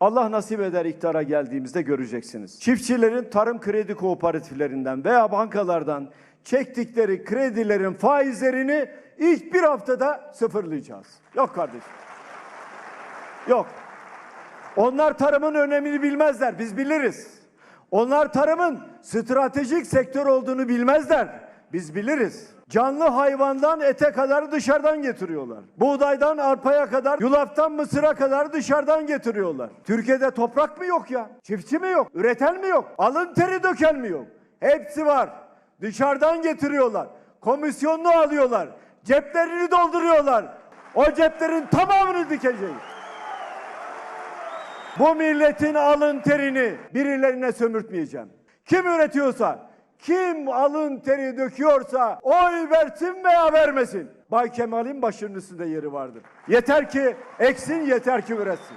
Allah nasip eder iktidara geldiğimizde göreceksiniz. Çiftçilerin tarım kredi kooperatiflerinden veya bankalardan çektikleri kredilerin faizlerini ilk bir haftada sıfırlayacağız. Yok kardeşim. Yok. Onlar tarımın önemini bilmezler. Biz biliriz. Onlar tarımın stratejik sektör olduğunu bilmezler. Biz biliriz. Canlı hayvandan ete kadar dışarıdan getiriyorlar. Buğdaydan arpaya kadar, yulaftan mısıra kadar dışarıdan getiriyorlar. Türkiye'de toprak mı yok ya? Çiftçi mi yok? Üreten mi yok? Alın teri döken mi yok? Hepsi var. Dışarıdan getiriyorlar. Komisyonlu alıyorlar. Ceplerini dolduruyorlar. O ceplerin tamamını dikeceğiz. Bu milletin alın terini birilerine sömürtmeyeceğim. Kim üretiyorsa, kim alın teri döküyorsa oy versin veya vermesin. Bay Kemal'in başının üstünde yeri vardır. Yeter ki eksin, yeter ki üretsin.